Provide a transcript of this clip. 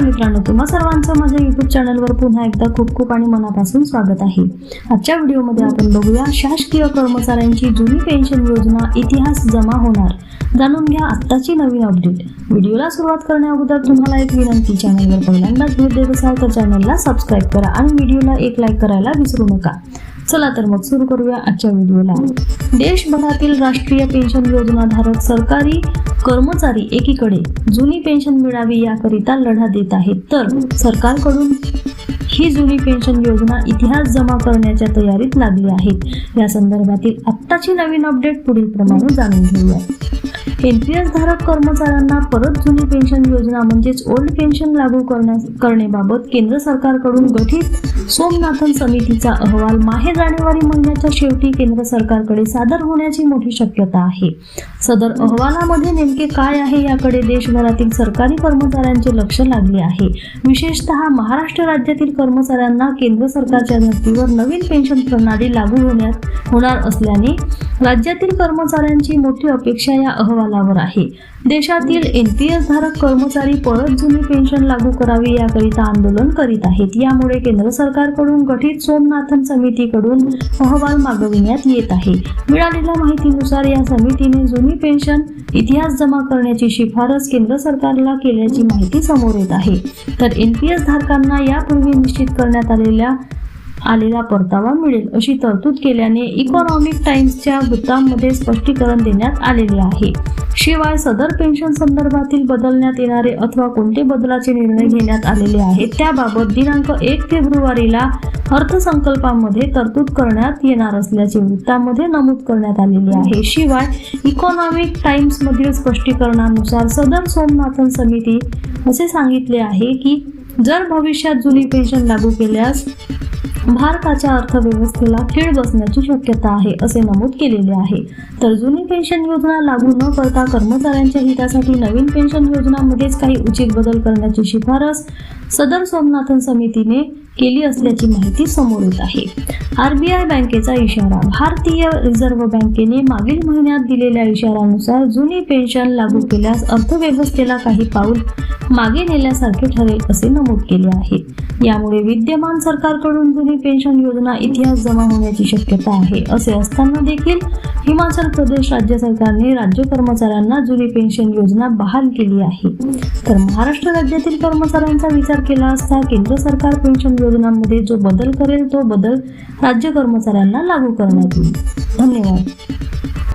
मित्रांनो तुम्हा सर्वांचं माझ्या युट्यूब चॅनलवर पुन्हा एकदा खूप खूप आणि मनापासून स्वागत आहे. आजच्या व्हिडिओमध्ये आपण बघूया शासकीय कर्मचाऱ्यांची जुनी पेन्शन योजना इतिहास जमा होणार. जाणून घ्या आत्ताची नवीन अपडेट व्हिडिओला सुरुवात करण्याअगोदर तुम्हाला एक विनंती चॅनलवर पहिल्यांदाच भेट देत असाल तर चॅनलला सबस्क्राईब करा आणि व्हिडिओला एक लाईक करायला विसरू नका. चला तर मग सुरू करूया आजच्या व्हिडिओला. देशभरातील राष्ट्रीय पेन्शन योजनाधारक सरकारी कर्मचारी एकीकडे जुनी पेन्शन मिळावी याकरिता लढा देत आहेत. तर सरकारकडून ही जुनी पेन्शन योजना इतिहास जमा करण्याच्या तयारीत लागली आहेत. या संदर्भातील आत्ताची नवीन अपडेट पुढील प्रमाणे जाणून घेऊया. एनपीएस धारक कर्मचाऱ्यांना परत जुनी पेन्शन योजना म्हणजेच ओल्ड पेन्शन लागू करण्या करण्याबाबत केंद्र सरकारकडून गठीत सोमनाथन समितीचा अहवाल माहे जानेवारी महिन्याच्या शेवटी केंद्र सरकारकडे सादर होण्याची मोठी शक्यता आहे. सदर अहवालामध्ये नेमके काय आहे याकडे देशभरातील सरकारी कर्मचाऱ्यांचे लक्ष लागले आहे. विशेषतः महाराष्ट्र राज्यातील कर्मचाऱ्यांना केंद्र सरकारच्या धर्तीवर नवीन पेन्शन प्रणाली लागू होण्यात होणार असल्याने राज्यातील कर्मचाऱ्यांची मोठी अपेक्षा या अहवालावर आहे. देशातील एनपीएस धारक कर्मचारी परत जुनी पेन्शन लागू करावी याकरिता आंदोलन करीत आहेत. यामुळे केंद्र सरकार सरकारकडून गठीत सोमनाथन समितीकडून अहवाल मागविण्यात येत आहे. मिळालेल्या माहितीनुसार या समितीने जुनी पेन्शन इतिहास जमा करण्याची शिफारस केंद्र सरकारला केल्याची माहिती समोर येत आहे. तर एनपीएस धारकांना यापूर्वी निश्चित करण्यात आलेल्या आलेला परतावा मिळेल अशी तरतूद केल्याने इकॉनॉमिक टाइम्सच्या वृत्तांमध्ये स्पष्टीकरण देण्यात आलेले आहे. शिवाय सदर पेन्शन संदर्भातील बदलण्यात येणारे अथवा कोणते बदलाचे निर्णय घेण्यात आलेले आहेत त्याबाबत दिनांक एक फेब्रुवारीला अर्थसंकल्पामध्ये तरतूद करण्यात येणार असल्याचे वृत्तामध्ये नमूद करण्यात आलेले आहे. शिवाय इकॉनॉमिक टाइम्स मधील स्पष्टीकरणानुसार सदर सोमनाथन समिती असे सांगितले आहे की जर भविष्यात जुनी पेन्शन लागू केल्यास भारताच्या अर्थव्यवस्थेला खीळ बसण्याची शक्यता आहे असे नमूद केलेले आहे. तर जुनी पेन्शन योजना लागू न करता कर्मचाऱ्यांच्या हितासाठी नवीन पेन्शन योजनामध्येच काही उचित बदल करण्याची शिफारस सदर सोमनाथन समितीने केली असल्याची माहिती समोर येत आहे. आरबीआय बँकेचा इशारा भारतीय रिझर्व्ह बँकेने मागील महिन्यात दिलेल्या इशारानुसार जुनी पेन्शन लागू केल्यास अर्थव्यवस्थेला काही पाऊल मागे नेल्यासारखे ठरेल असे नमूद केले आहे. यामुळे विद्यमान सरकारकडून जुनी पेन्शन योजना इतिहास जमा होण्याची शक्यता आहे असे असताना देखील हिमाचल प्रदेश राज्य सरकारने राज्य कर्मचाऱ्यांना जुनी पेन्शन योजना बहाल केली आहे. तर महाराष्ट्र राज्यातील कर्मचाऱ्यांचा विचार केला असता केंद्र सरकार पेन्शन योजनांमध्ये जो बदल करेल तो बदल राज्य कर्मचाऱ्यांना लागू करण्यात येईल. धन्यवाद.